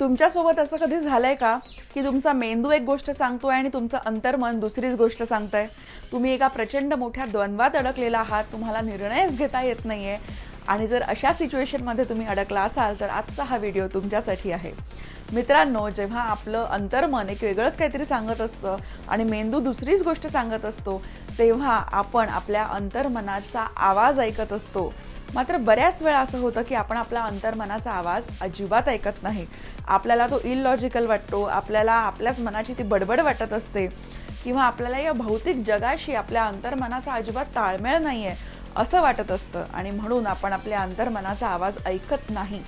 तुमच्यासोबत असं कधी झालंय का की तुमचा मेंदू एक गोष्ट सांगतोय आणि तुमचं अंतर्मन दुसरीच गोष्ट सांगतंय? तुम्ही एका प्रचंड मोठ्या द्वंद्वात अडकलेला आहात तुम्हाला निर्णयच घेता येत नाहीये. आणि जर अशा सिच्युएशनमध्ये तुम्ही अडकला असाल तर आजचा हा व्हिडिओ तुमच्यासाठी आहे. मित्रांनो जेव्हा आपलं अंतर्मन एक वेगळंच काहीतरी सांगत असतं आणि मेंदू दुसरीच गोष्ट सांगत असतो तेव्हा आपण आपल्या अंतर्मनाचा आवाज ऐकत असतो. मात्र बऱ्याच वेळा असं होतं की आपण आपला अंतर्मनाचा आवाज अजिबात ऐकत नाही. आपल्याला तो इलॉजिकल वाटतो आपल्याला आपल्याच मनाची ती बडबड वाटत असते किंवा आपल्याला या भौतिक जगाशी आपल्या अंतर्मनाचा अजिबात ताळमेळ नाही आहे असं वाटत असतं. आणि म्हणून आपण आपल्या अंतर्मनाचा आवाज ऐकत नाही.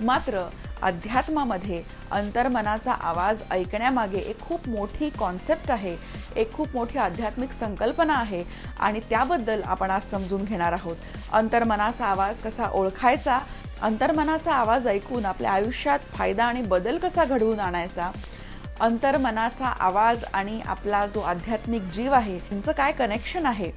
मात्र अध्यात्मामध्ये अंतर्मनाचा आवाज ऐकण्यामागे एक खूप मोठी कॉन्सेप्ट आहे एक खूप मोठी आध्यात्मिक संकल्पना आहे आणि त्याबद्दल आपण आज समजून घेणार आहोत. अंतर्मनाचा आवाज कसा ओळखायचा? अंतर्मनाचा आवाज ऐकून आपल्या आयुष्यात फायदा आणि बदल कसा घडवून आणायचा? अंतर्मनाचा आवाज आणि आपला जो आध्यात्मिक जीव आहे त्यांचं काय कनेक्शन आहे?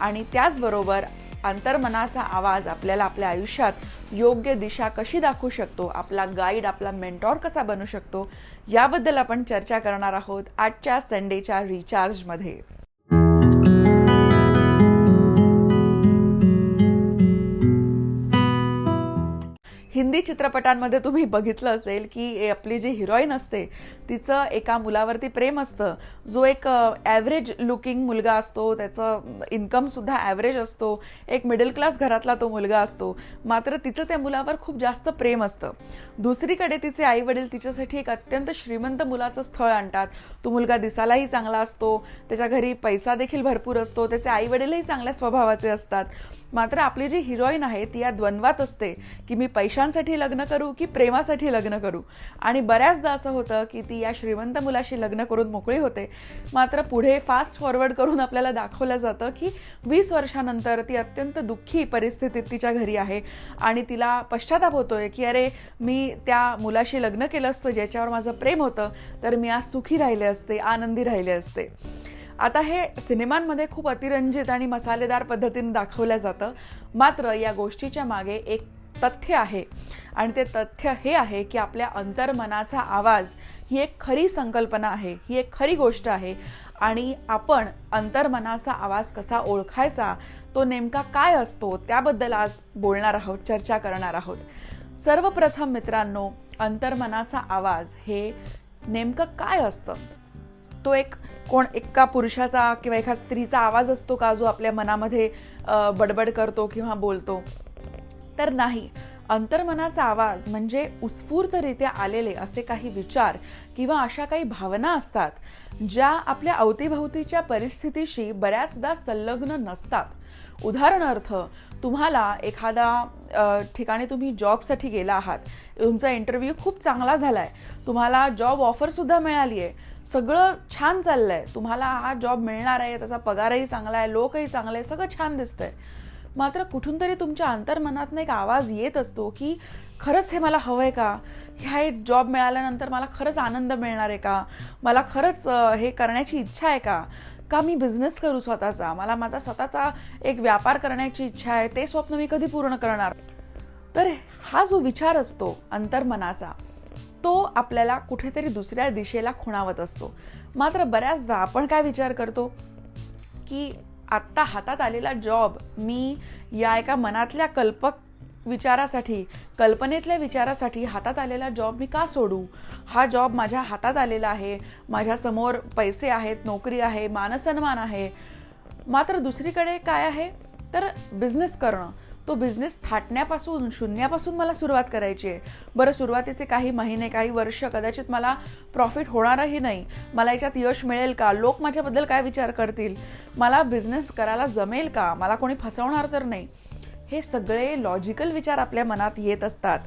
आणि त्याचबरोबर अंतर्मनाचा आवाज आपल्याला आपल्या आयुष्यात योग्य दिशा कशी दाखवू शकतो? आपला गाईड आपला मेंटॉर कसा बनू शकतो? याबद्दल आपण चर्चा करणार आहोत आजच्या संडेच्या रिचार्जमध्ये हिंदी चित्रपटांमध्ये तुम्ही बघितलं असेल की आपली जी हिरोईन असते तिचं एका मुलावरती प्रेम असतं. जो एक ॲव्हरेज लुकिंग मुलगा असतो त्याचं इन्कमसुद्धा ॲव्हरेज असतो. एक मिडल क्लास घरातला तो मुलगा असतो. मात्र तिचं त्या मुलावर खूप जास्त प्रेम असतं. दुसरीकडे तिचे आई वडील तिच्यासाठी एक अत्यंत श्रीमंत मुलाचं स्थळ आणतात. तो मुलगा दिसायलाही चांगला असतो. त्याच्या घरी पैसा देखील भरपूर असतो. त्याचे आई वडीलही चांगल्या स्वभावाचे असतात. मात्र आपली जी हिरोईन आहे ती या द्वंद्वात असते की मी पैशांसाठी लग्न करू की प्रेमासाठी लग्न करू. आणि बऱ्याचदा असं होतं की ती या श्रीमंत मुलाशी लग्न करून मोकळी होते. मात्र पुढे फास्ट फॉरवर्ड करून आपल्याला दाखवलं जातं की वीस वर्षानंतर ती अत्यंत दुःखी परिस्थितीत तिच्या घरी आहे. आणि तिला पश्चाताप होतोय की अरे मी त्या मुलाशी लग्न केलं असतं ज्याच्यावर माझं प्रेम होतं तर मी आज सुखी राहिले असते आनंदी राहिले असते. आता हे सिनेमांमध्ये खूप अतिरंजित आणि मसालेदार पद्धतीने दाखवलं जातं. मात्र या गोष्टीच्या मागे एक तथ्य आहे. आणि ते तथ्य हे आहे की आपल्या अंतर्मनाचा आवाज ही एक खरी संकल्पना आहे ही एक खरी गोष्ट आहे. आणि आपण अंतर्मनाचा आवाज कसा ओळखायचा तो नेमका काय असतो त्याबद्दल आज बोलणार आहोत चर्चा करणार आहोत. सर्वप्रथम मित्रांनो अंतर्मनाचा आवाज हे नेमकं काय असतं? तो एक कोण एका पुरुषाचा किंवा एका स्त्रीचा आवाज असतो का जो आपल्या मनामध्ये बडबड करतो किंवा बोलतो? तर नाही. अंतर्मनाचा आवाज म्हणजे उत्स्फूर्तरित्या आलेले असे काही विचार किंवा अशा काही भावना असतात ज्या आपल्या अवतीभवतीच्या परिस्थितीशी बऱ्याचदा संलग्न नसतात. उदाहरणार्थ तुम्हाला एखादा ठिकाणी तुम्ही जॉबसाठी गेला आहात. तुमचा इंटरव्ह्यू खूप चांगला झाला आहे तुम्हाला जॉब ऑफरसुद्धा मिळाली आहे सगळं छान चाललं आहे तुम्हाला हा जॉब मिळणार आहे त्याचा पगारही चांगला आहे लोकही चांगले आहे सगळं छान दिसतंय. मात्र कुठून तरी तुमच्या अंतर्मनातनं एक आवाज येत असतो की खरंच हे मला हवं आहे का? ह्या एक जॉब मिळाल्यानंतर मला खरंच आनंद मिळणार आहे का? मला खरंच हे करण्याची इच्छा आहे का? का मी बिझनेस करू स्वतःचा? मला माझा स्वतःचा एक व्यापार करण्याची इच्छा आहे ते स्वप्न मी कधी पूर्ण करणार? तर हा जो विचार असतो अंतर्मनाचा तो आपल्याला कुठेतरी दुसऱ्या दिशेला खुणावत असतो. मात्र बऱ्याचदा आपण काय विचार करतो? की आत्ता हातात आलेला जॉब मी या एका मनातल्या कल्पक विचारासाठी कल्पनेतल्या विचारासाठी हातात आलेला जॉब मी का सोडू? हा जॉब माझ्या हातात आलेला आहे. माझ्यासमोर पैसे आहेत नोकरी आहे मानसन्मान आहे. मात्र दुसरीकडे काय आहे? तर बिझनेस करणं. तो बिझनेस थाटण्यापासून शून्यापासून मला सुरुवात करायची आहे. बरं सुरुवातीचे काही महिने काही वर्ष कदाचित मला प्रॉफिट होणारही नाही. मला याच्यात यश मिळेल का? लोक माझ्याबद्दल काय विचार करतील? मला बिझनेस करायला जमेल का? मला कोणी फसवणार तर नाही. हे सगळे लॉजिकल विचार आपल्या मनात येत असतात.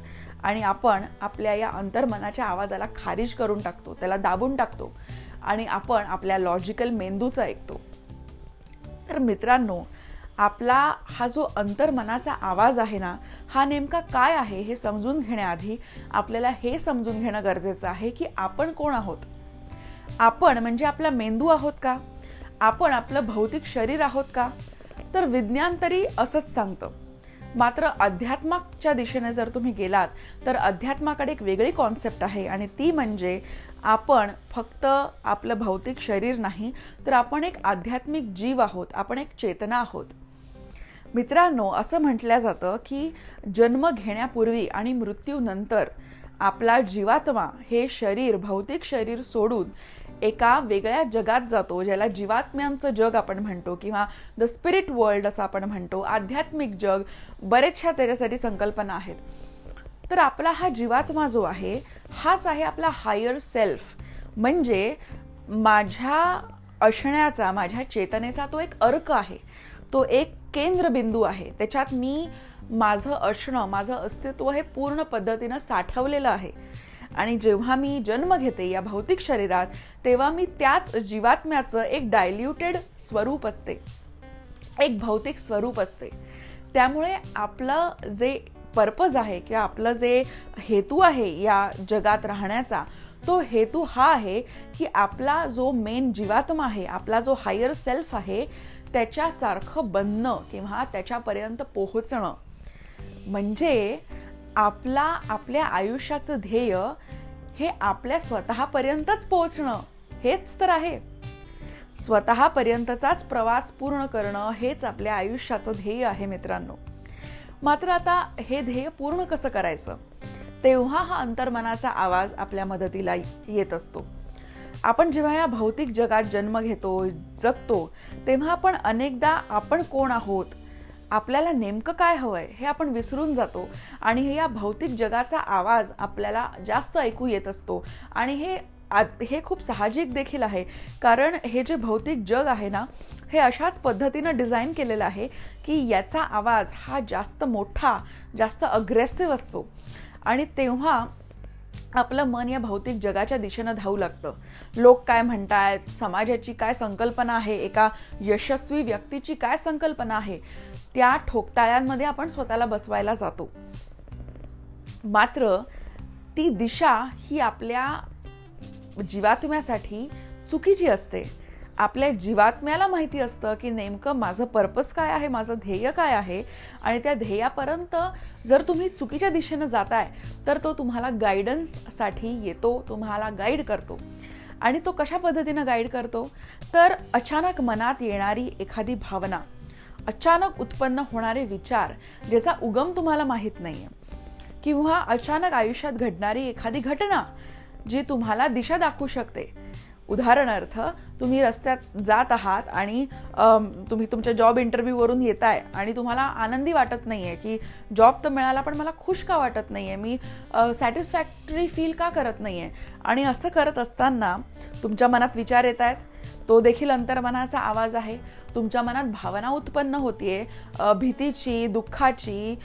आणि आपण आपल्या या अंतर्मनाच्या आवाजाला खारिज करून टाकतो. त्याला दाबून टाकतो. आणि आपण आपल्या लॉजिकल मेंदूचं ऐकतो. तर मित्रांनो आपला हा जो अंतर्मनाचा आवाज आहे ना हा नेमका काय आहे हे समजून घेण्याआधी आपल्याला हे समजून घेणं गरजेचं आहे की आपण कोण आहोत? आपण म्हणजे आपला मेंदू आहोत का? आपण आपलं भौतिक शरीर आहोत का? तर विज्ञान तरी असंच सांगतं. मात्र अध्यात्माच्या दिशेने जर तुम्ही गेलात तर अध्यात्माकडे एक वेगळी कॉन्सेप्ट आहे आणि ती म्हणजे आपण फक्त आपलं भौतिक शरीर नाही तर आपण एक आध्यात्मिक जीव आहोत आपण एक चेतना आहोत. मित्रांनो असं म्हटलं जातं की जन्म घेण्यापूर्वी आणि मृत्यूनंतर आपला जीवात्मा हे शरीर भौतिक शरीर सोडून एका वेगळ्या जगात जातो ज्याला जीवात्म्यांचं जग आपण म्हणतो किंवा द स्पिरिट वर्ल्ड असं आपण म्हणतो आध्यात्मिक जग बरेचशा त्याच्यासाठी संकल्पना आहेत. तर आपला हा जीवात्मा जो आहे हाच आहे आपला हायर सेल्फ म्हणजे माझ्या असण्याचा माझ्या चेतनेचा तो एक अर्क आहे. तो एक केंद्रबिंदू आहे. त्याच्यात मी माझं असणं माझं अस्तित्व हे पूर्ण पद्धतीनं साठवलेलं आहे. आणि जेव्हा मी जन्म घेते या भौतिक शरीरात तेव्हा मी त्याच जीवात्म्याचं एक डायल्युटेड स्वरूप असते. एक भौतिक स्वरूप असते. त्यामुळे आपलं जे पर्पज आहे किंवा आपलं जे हेतू आहे या जगात राहण्याचा तो हेतू हा आहे की आपला जो मेन जीवात्मा आहे आपला जो हायर सेल्फ आहे त्याच्यासारखं बनणं किंवा त्याच्यापर्यंत पोहोचणं. म्हणजे आपला आपल्या आयुष्याचं ध्येय हे आपल्या स्वतःपर्यंतच पोहोचणं. हेच तर आहे. स्वतःपर्यंतचाच प्रवास पूर्ण करणं हेच आपल्या आयुष्याचं ध्येय आहे मित्रांनो. मात्र आता हे ध्येय पूर्ण कसं करायचं? तेव्हा हा अंतर्मनाचा आवाज आपल्या मदतीला येत असतो. आपण जेव्हा या भौतिक जगात जन्म घेतो जगतो तेव्हा आपण अनेकदा आपण कोण आहोत? आपल्याला नेमकं काय हवं आहे हे आपण विसरून जातो आणि हे या भौतिक जगाचा आवाज आपल्याला जास्त ऐकू येत असतो. आणि हे हे खूप साहजिक देखील आहे. कारण हे जे भौतिक जग आहे ना हे अशाच पद्धतीनं डिझाईन केलेलं आहे की याचा आवाज हा जास्त मोठा जास्त अग्रेसिव्ह असतो. आणि तेव्हा आपलं मन या भौतिक जगाच्या दिशेनं धावू लागतं. लोक काय म्हणतायत? समाजाची काय संकल्पना आहे? एका यशस्वी व्यक्तीची काय संकल्पना आहे? त्या ठोकताळ्यांमध्ये आपण स्वतःला बसवायला जातो. मात्र ती दिशा ही आपल्या जीवात्म्यासाठी चुकीची असते. आपल्या जीवात्म्याला माहिती असतं की नेमकं माझं पर्पज काय आहे माझं ध्येय काय आहे? आणि त्या ध्येयापर्यंत जर तुम्ही चुकीच्या दिशेनं जाताय तर तो तुम्हाला गायडन्ससाठी येतो तुम्हाला गाईड करतो. आणि तो कशा पद्धतीनं गाईड करतो? तर अचानक मनात येणारी एखादी भावना अचानक उत्पन्न होणारे विचार ज्याचा उगम तुम्हाला माहीत नाही आहे किंवा अचानक आयुष्यात घडणारी एखादी घटना जी तुम्हाला दिशा दाखवू शकते. उदाहरणार्थ तुम्ही रस्त्यात जात आहात आणि तुम्ही तुमच्या जॉब इंटरव्ह्यूवरून येत आहे आणि तुम्हाला आनंदी वाटत नाही आहे की जॉब तर मिळाला पण मला खुश का वाटत नाही आहे मी सॅटिस्फॅक्टरी फील का करत नाही आहे आणि असं करत असताना तुमच्या मनात विचार येत आहेत. तो देखील अंतर्मनाचा आवाज आहे. तुमच्या मनात भावना उत्पन्न होतीये. भीतीची दुःखाची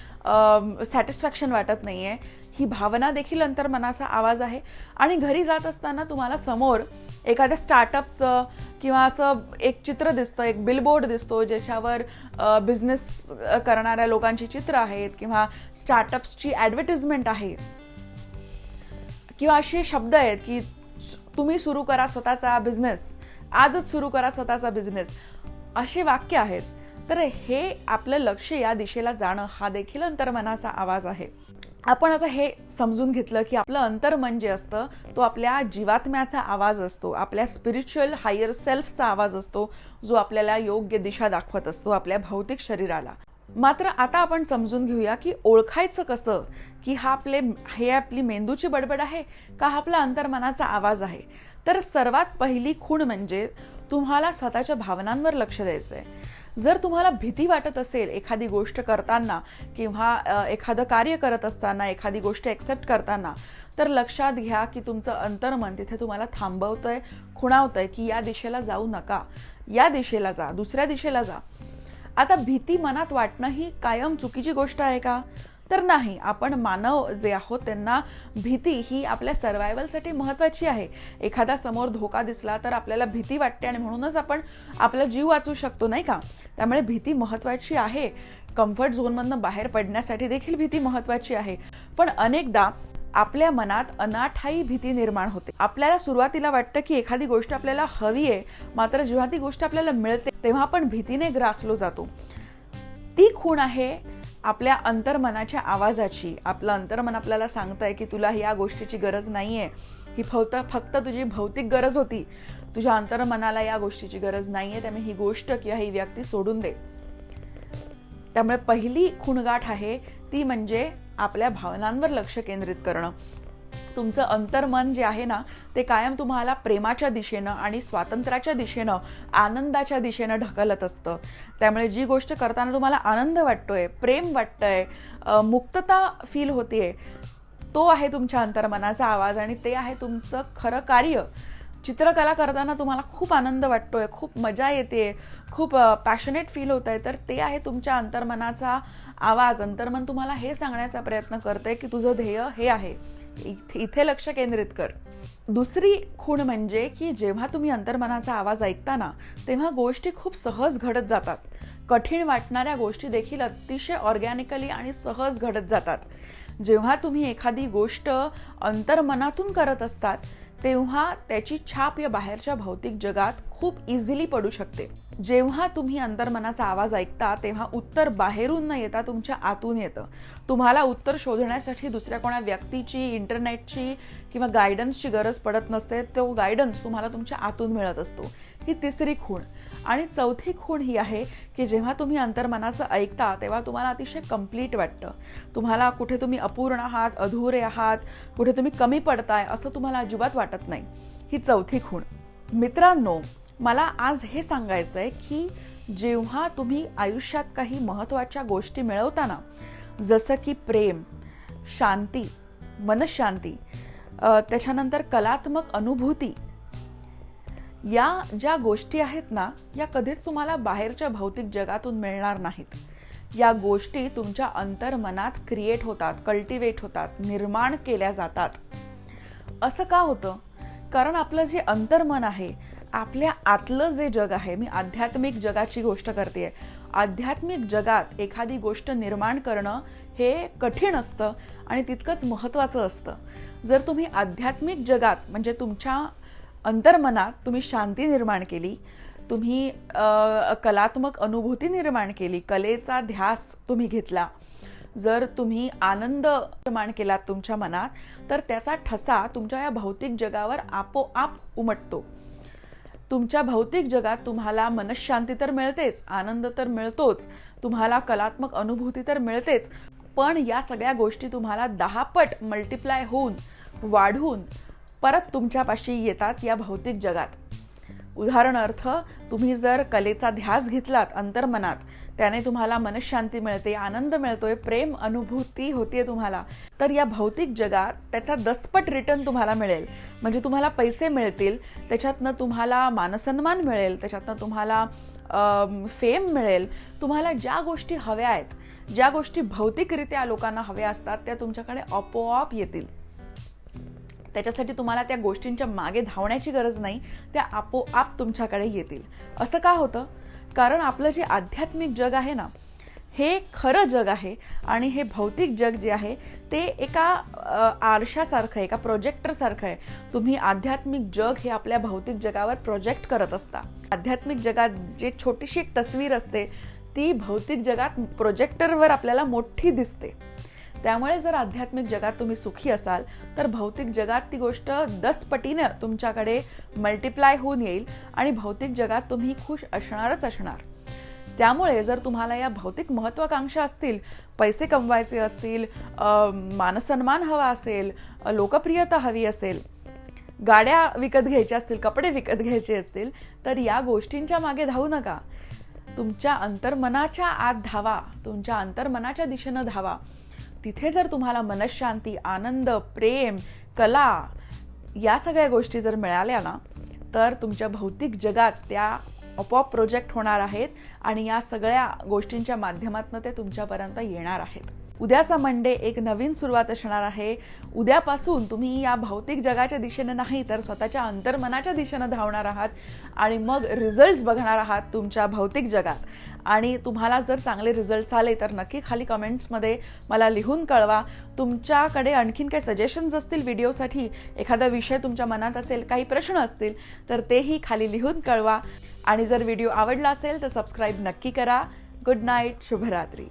सॅटिस्फॅक्शन वाटत नाही आहे ही भावना देखील अंतर्मनाचा आवाज आहे. आणि घरी जात असताना तुम्हाला समोर एखाद्या स्टार्टअपचं किंवा असं एक चित्र दिसतं एक बिलबोर्ड दिसतो ज्याच्यावर बिझनेस करणाऱ्या लोकांची चित्र आहेत किंवा स्टार्टअप्सची ॲडव्हर्टिजमेंट आहे. किंवा असे शब्द आहेत की तुम्ही सुरू करा स्वतःचा बिझनेस आजच सुरू करा स्वतःचा बिझनेस असे वाक्य आहेत. तर हे आपलं लक्ष या दिशेला जाणं हा देखील अंतर्मनाचा आवाज आहे. आपण आता हे समजून घेतलं की आपलं अंतर्मन जे असतं तो आपल्या जीवात्म्याचा आवाज असतो आपल्या स्पिरिच्युअल हायर सेल्फचा आवाज असतो जो आपल्याला योग्य दिशा दाखवत असतो आपल्या भौतिक शरीराला. मात्र आता आपण समजून घेऊया की ओळखायचं कसं की हा आपले हे आपली मेंदूची बडबड आहे का हा आपला अंतर्मनाचा आवाज आहे? तर सर्वात पहिली खूण म्हणजे तुम्हाला स्वतःच्या भावनांवर लक्ष द्यायचं आहे जर तुम्हाला भीती वाटत असेल एखादी गोष्ट करताना किंवा एखादं कार्य करत असताना एखादी गोष्ट ॲक्सेप्ट करताना तर लक्षात घ्या की तुमचं अंतर्मन तिथे तुम्हाला थांबवतंय खुणावतंय की या दिशेला जाऊ नका. या दिशेला जा दुसऱ्या दिशेला जा. आता भीती मनात वाटणं ही कायम चुकीची गोष्ट आहे का? तर नाही आपण मानव जे आहोत त्यांना भीती ही आपल्या सर्वायवलसाठी महत्त्वाची आहे. एखादा समोर धोका दिसला तर आपल्याला भीती वाटते आणि म्हणूनच आपण आपला जीव वाचू शकतो नाही का? त्यामुळे भीती महत्त्वाची आहे. कम्फर्ट झोनमधनं बाहेर पडण्यासाठी देखील भीती महत्त्वाची आहे. पण अनेकदा आपल्या मनात अनाठाई भीती निर्माण होते. आपल्याला सुरुवातीला वाटतं की एखादी गोष्ट आपल्याला हवी आहे मात्र जेव्हा ती गोष्ट आपल्याला मिळते तेव्हा आपण भीतीने ग्रासलो जातो. ती खूण आहे आपल्या अंतर्मनाच्या आवाजाची आपलं अंतर्मन आपल्याला सांगतंय की तुला या गोष्टीची गरज नाही आहे ही फक्त फक्त तुझी भौतिक गरज होती. तुझ्या अंतर्मनाला या गोष्टीची गरज नाही आहे त्यामुळे ही गोष्ट किंवा ही व्यक्ती सोडून दे. त्यामुळे पहिली खुणगाठ आहे ती म्हणजे आपल्या भावनांवर लक्ष केंद्रित करणं. तुमचं अंतर्मन जे आहे ना ते कायम तुम्हाला प्रेमाच्या दिशेनं आणि स्वातंत्र्याच्या दिशेनं आनंदाच्या दिशेनं ढकलत असतं. त्यामुळे जी गोष्ट करताना तुम्हाला आनंद वाटतोय प्रेम वाटतंय मुक्तता फील होतीये तो आहे तुमच्या अंतर्मनाचा आवाज आणि ते आहे तुमचं खरं कार्य. चित्रकला करताना तुम्हाला खूप आनंद वाटतोय खूप मजा येते खूप पॅशनेट फील होत आहे तर ते आहे तुमच्या अंतर्मनाचा आवाज. अंतर्मन तुम्हाला हे सांगण्याचा प्रयत्न करतंय की तुझं ध्येय हे आहे. इथे इथे लक्ष केंद्रित कर. दुसरी खूण म्हणजे की जेव्हा तुम्ही अंतर्मनाचा आवाज ऐकता ना तेव्हा गोष्टी खूप सहज घडत जातात. कठीण वाटणाऱ्या गोष्टी देखील अतिशय ऑर्गॅनिकली आणि सहज घडत जातात. जेव्हा तुम्ही एखादी गोष्ट अंतर्मनातून करत असतात तेव्हा त्याची छाप या बाहेरच्या भौतिक जगात खूप इझिली पडू शकते. जेव्हा तुम्ही अंतर्मनाचा आवाज ऐकता तेव्हा उत्तर बाहेरून न येता तुमच्या आतून येतं. तुम्हाला उत्तर शोधण्यासाठी दुसऱ्या कोणा व्यक्तीची इंटरनेटची किंवा गायडन्सची गरज पडत नसते तो गायडन्स तुम्हाला तुमच्या आतून मिळत असतो. ही तिसरी खूण. आणि चौथी खूण ही आहे की जेव्हा तुम्ही अंतर्मनाचं ऐकता तेव्हा तुम्हाला अतिशय कंप्लीट वाटतं. तुम्हाला कुठे तुम्ही अपूर्ण आहात अधुरे आहात कुठे तुम्ही कमी पडताय असं तुम्हाला अजिबात वाटत नाही. ही चौथी खूण. मित्रांनो मला आज हे सांगायचं आहे की जेव्हा तुम्ही आयुष्यात काही महत्त्वाच्या गोष्टी मिळवताना जसं की प्रेम शांती मनशांती त्याच्यानंतर कलात्मक अनुभूती या ज्या गोष्टी आहेत ना या कधीच तुम्हाला बाहेरच्या भौतिक जगातून मिळणार नाहीत. या गोष्टी तुमच्या अंतर्मनात क्रिएट होतात कल्टिवेट होतात निर्माण केल्या जातात. असं का होतं? कारण आपलं जे अंतर्मन आहे आपल्या आतलं जे जग आहे मी आध्यात्मिक जगाची गोष्ट करते आध्यात्मिक जगात एखादी गोष्ट निर्माण करणं हे कठीण असतं आणि तितकंच महत्त्वाचं असतं. जर तुम्ही आध्यात्मिक जगात म्हणजे तुमच्या अंतर्मनात तुम्ही शांती निर्माण केली तुम्ही कलात्मक अनुभूती निर्माण केली कलेचा ध्यास तुम्ही घेतला जर तुम्ही आनंद निर्माण केलात तुमच्या मनात तर त्याचा ठसा तुमच्या या भौतिक जगावर आपोआप उमटतो. तुमच्या भौतिक जगात तुम्हाला मनशांती तर मिळतेच आनंद तर मिळतोच तुम्हाला कलात्मक अनुभूती तर मिळतेच पण या सगळ्या गोष्टी तुम्हाला दहापट मल्टिप्लाय होऊन वाढून परत तुमच्यापाशी येतात या भौतिक जगात. उदाहरणार्थ तुम्ही जर कलेचा ध्यास घेतलात अंतर्मनात त्याने तुम्हाला मनशांती मिळते आनंद मिळतोय प्रेम अनुभूती होतीये तुम्हाला. तर या भौतिक जगात त्याचा दसपट रिटर्न तुम्हाला मिळेल. म्हणजे तुम्हाला पैसे मिळतील त्याच्यातनं तुम्हाला मानसन्मान मिळेल त्याच्यातनं तुम्हाला फेम मिळेल. तुम्हाला ज्या गोष्टी हव्या आहेत ज्या गोष्टी भौतिकरित्या लोकांना हव्या असतात त्या तुमच्याकडे आपोआप येतील. त्याच्यासाठी तुम्हाला त्या गोष्टींच्या मागे धावण्याची गरज नाही त्या आपोआप तुमच्याकडे येतील. असं का होतं? कारण आपलं जे आध्यात्मिक जग आहे ना हे खरं जग आहे आणि हे भौतिक जग जे आहे ते एका आरशासारखं आहे एका प्रोजेक्टरसारखं आहे. तुम्ही आध्यात्मिक जग हे आपल्या भौतिक जगावर प्रोजेक्ट करत असता. आध्यात्मिक जगात जे छोटीशी एक तस्वीर असते ती भौतिक जगात प्रोजेक्टरवर आपल्याला मोठी दिसते. त्यामुळे जर आध्यात्मिक जगात तुम्ही सुखी असाल तर भौतिक जगात ती गोष्ट दस पटीनं तुमच्याकडे मल्टिप्लाय होऊन येईल आणि भौतिक जगात तुम्ही खुश असणारच असणार. त्यामुळे जर तुम्हाला या भौतिक महत्त्वाकांक्षा असतील पैसे कमवायचे असतील मानसन्मान हवा असेल लोकप्रियता हवी असेल गाड्या विकत घ्यायच्या असतील कपडे विकत घ्यायचे असतील तर या गोष्टींच्या मागे धावू नका. तुमच्या अंतर्मनाच्या आत धावा तुमच्या अंतर्मनाच्या दिशेनं धावा. तिथे जर तुम्हाला मनशांती आनंद प्रेम कला या सगळ्या गोष्टी जर मिळाल्या ना तर तुमच्या भौतिक जगात त्या आपोआप प्रोजेक्ट होणार आहेत आणि या सगळ्या गोष्टींच्या माध्यमातून ते तुमच्यापर्यंत येणार आहेत. उद्याचा मंडे एक नवीन सुरुवात असणार आहे. उद्यापासून तुम्ही या भौतिक जगाच्या दिशेनं नाही तर स्वतःच्या अंतर्मनाच्या दिशेनं धावणार आहात आणि मग रिझल्ट्स बघणार आहात तुमच्या भौतिक जगात. आणि तुम्हाला जर चांगले रिझल्ट्स आले तर नक्की खाली कमेंट्समध्ये मला लिहून कळवा. तुमच्याकडे आणखीन काही सजेशन्स असतील व्हिडिओसाठी एखादा विषय तुमच्या मनात असेल काही प्रश्न असतील तर तेही खाली लिहून कळवा. आणि जर व्हिडिओ आवडला असेल तर सबस्क्राईब नक्की करा. गुड नाईट शुभरात्री.